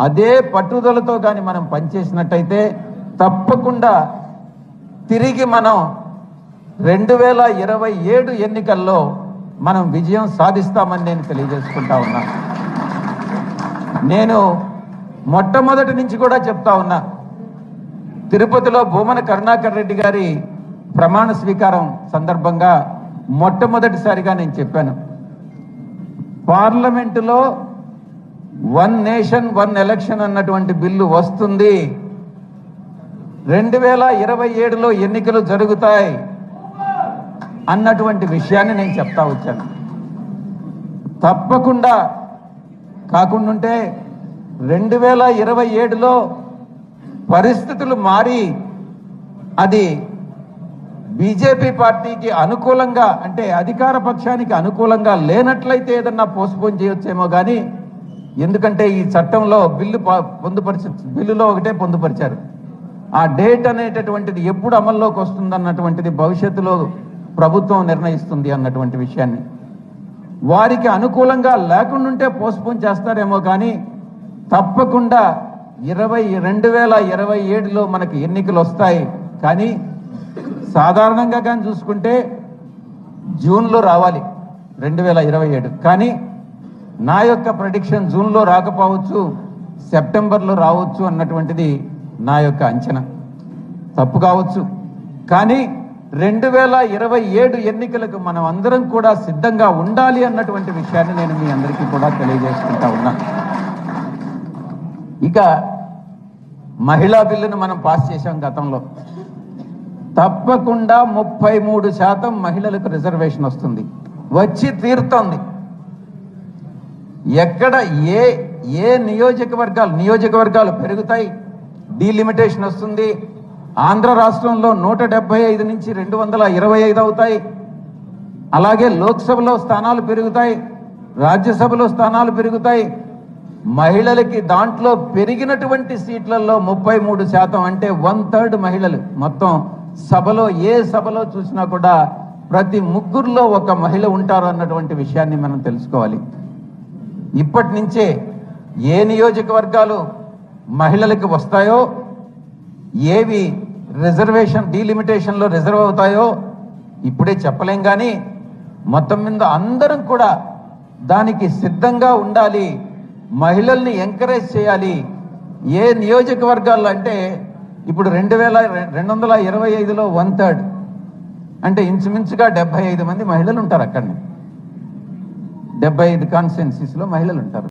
అదే పట్టుదలతో కానీ మనం పనిచేసినట్టయితే తప్పకుండా తిరిగి మనం రెండు వేల ఇరవై ఏడు ఎన్నికల్లో మనం విజయం సాధిస్తామని నేను తెలియజేసుకుంటా ఉన్నా. నేను మొట్టమొదటి నుంచి కూడా చెప్తా ఉన్నా. తిరుపతిలో భూమన కరుణాకర్ రెడ్డి గారి ప్రమాణ స్వీకారం సందర్భంగా మొట్టమొదటిసారిగా నేను చెప్పాను. పార్లమెంటులో వన్ నేషన్ వన్ ఎలక్షన్ అన్నటువంటి బిల్లు వస్తుంది. రెండు వేల ఇరవై ఏడులో ఎన్నికలు జరుగుతాయి అన్నటువంటి విషయాన్ని నేను చెప్తా వచ్చాను. తప్పకుండా కాకుండా రెండు వేల ఇరవై ఏడులో పరిస్థితులు మారి అది బీజేపీ పార్టీకి అనుకూలంగా అంటే అధికార పక్షానికి అనుకూలంగా లేనట్లయితే ఏదన్నా పోస్ట్పోన్ చేయొచ్చేమో కానీ ఎందుకంటే ఈ చట్టంలో బిల్లు ప- పొందుపరిచి బిల్లులో ఒకటే పొందుపరిచారు. ఆ డేట్ అనేటటువంటిది ఎప్పుడు అమల్లోకి వస్తుంది అన్నటువంటిది భవిష్యత్తులో ప్రభుత్వం నిర్ణయిస్తుంది అన్నటువంటి విషయాన్ని. వారికి అనుకూలంగా లేకుండాంటే పోస్ట్పోన్ చేస్తారేమో కానీ తప్పకుండా ఇరవై రెండు వేల ఇరవై ఏడులో మనకి ఎన్నికలు వస్తాయి. కానీ సాధారణంగా కానీ చూసుకుంటే జూన్లో రావాలి రెండు వేల ఇరవై ఏడు. కానీ నా యొక్క ప్రొడిక్షన్ జూన్లో రాకపోవచ్చు సెప్టెంబర్లో రావచ్చు అన్నటువంటిది నా యొక్క అంచనా. తప్పు కావచ్చు. కానీ రెండు వేల ఇరవై ఏడు ఎన్నికలకు మనం అందరం కూడా సిద్ధంగా ఉండాలి అన్నటువంటి విషయాన్ని నేను మీ అందరికీ కూడా తెలియజేసుకుంటా ఉన్నా. ఇక మహిళా బిల్లును మనం పాస్ చేశాం గతంలో. తప్పకుండా ముప్పై మూడు శాతం మహిళలకు రిజర్వేషన్ వస్తుంది. వచ్చి తీరుతోంది. ఎక్కడ ఏ ఏ నియోజకవర్గాలు నియోజకవర్గాలు పెరుగుతాయి? డీలిమిటేషన్ వస్తుంది. ఆంధ్ర రాష్ట్రంలో నూట డెబ్బై ఐదు నుంచి రెండు వందల ఇరవై ఐదు అవుతాయి. అలాగే లోక్సభలో స్థానాలు పెరుగుతాయి. రాజ్యసభలో స్థానాలు పెరుగుతాయి. మహిళలకి దాంట్లో పెరిగినటువంటి సీట్లలో ముప్పై మూడు శాతం అంటే వన్ థర్డ్ మహిళలు. మొత్తం సభలో ఏ సభలో చూసినా కూడా ప్రతి ముగ్గురులో ఒక మహిళ ఉంటారు అన్నటువంటి విషయాన్ని మనం తెలుసుకోవాలి. ఇప్పటి నుంచే ఏ నియోజకవర్గాలు మహిళలకు వస్తాయో ఏవి రిజర్వేషన్ డీలిమిటేషన్లో రిజర్వ్ అవుతాయో ఇప్పుడే చెప్పలేం కానీ మొత్తం మీద అందరం కూడా దానికి సిద్ధంగా ఉండాలి మహిళల్ని ఎంకరేజ్ చేయాలి. ఏ నియోజకవర్గాల్లో అంటే ఇప్పుడు రెండు వేల రెండు వందల ఇరవై ఐదులో వన్ థర్డ్ అంటే ఇంచుమించుగా డెబ్బై ఐదు మంది మహిళలు ఉంటారు అక్కడనే. డెబ్బై ఐదు కాన్స్టిట్యున్సీస్లో మహిళలు ఉంటారు.